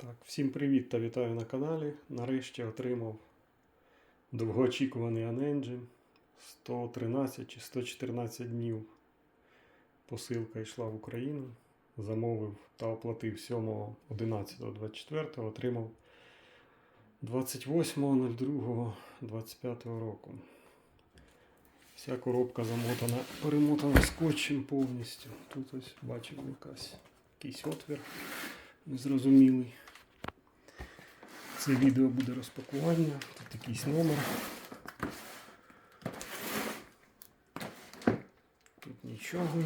Так, всім привіт та вітаю на каналі. Нарешті отримав довгоочікуваний Unengine. 113 чи 114 днів посилка йшла в Україну. Замовив та оплатив 7.11.24, отримав 28.02.25 року. Вся коробка замотана, перемотана скотчем повністю. Тут ось бачимо якась, якийсь отвір незрозумілий. Це відео буде розпакування, тут якийсь номер. Тут нічого.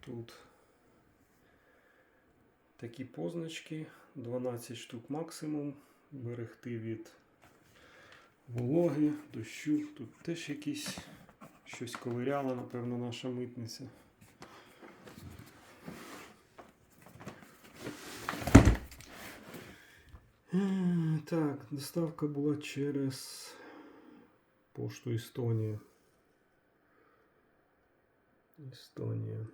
Тут такі позначки, 12 штук максимум. Берегти від вологи, дощу. Тут теж якісь щось ковиряла, напевно, наша митниця. Так, доставка була через пошту Естонія. Естонія.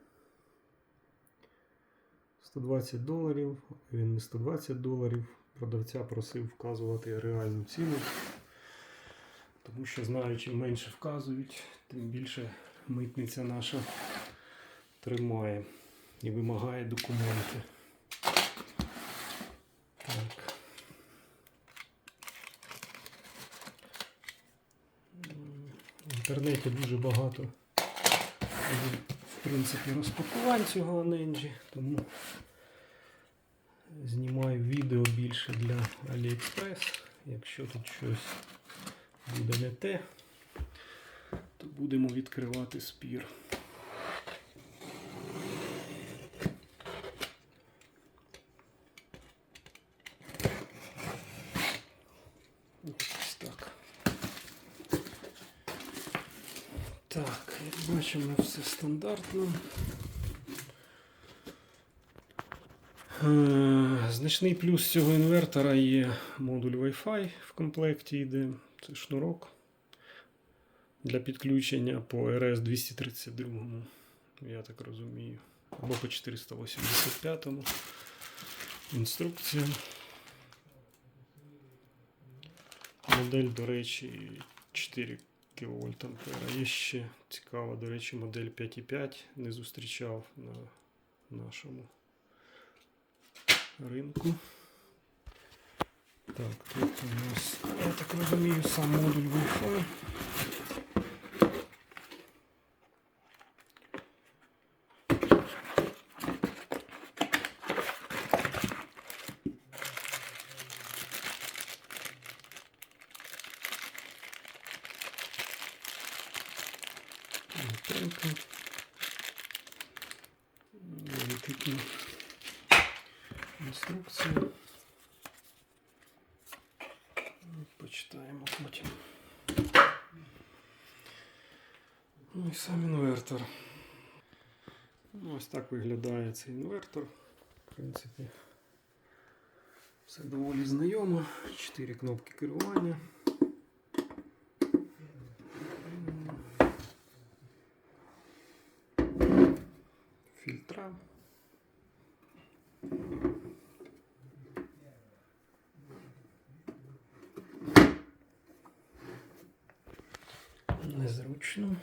120 доларів. Він не 120 доларів. Продавця просив вказувати реальну ціну. Тому що знаю, чим менше вказують, тим більше митниця наша тримає і вимагає документи. Так. Інтернеті дуже багато в принципі розпакувань цього Ненджі, тому знімаю відео більше для AliExpress. Якщо тут щось буде не те, то будемо відкривати спір. Ось так. Так, як бачимо, все стандартно. Е, Значний плюс цього інвертора є модуль Wi-Fi в комплекті йде. Це шнурок для підключення по RS-232, я так розумію. Або по 485. Інструкція. Модель, до речі, 4 кВт ампера. Є ще цікава, до речі, модель 5,5 не зустрічав на нашому ринку. Так, тут у нас, я так розумію, сам модуль Wi-Fi. Антенка. Є такі інструкції. Почитаємо потім. Ну і сам інвертор. Ну, ось так виглядає цей інвертор. В принципі, все доволі знайомо. Чотири кнопки керування. прикрав. Незручно.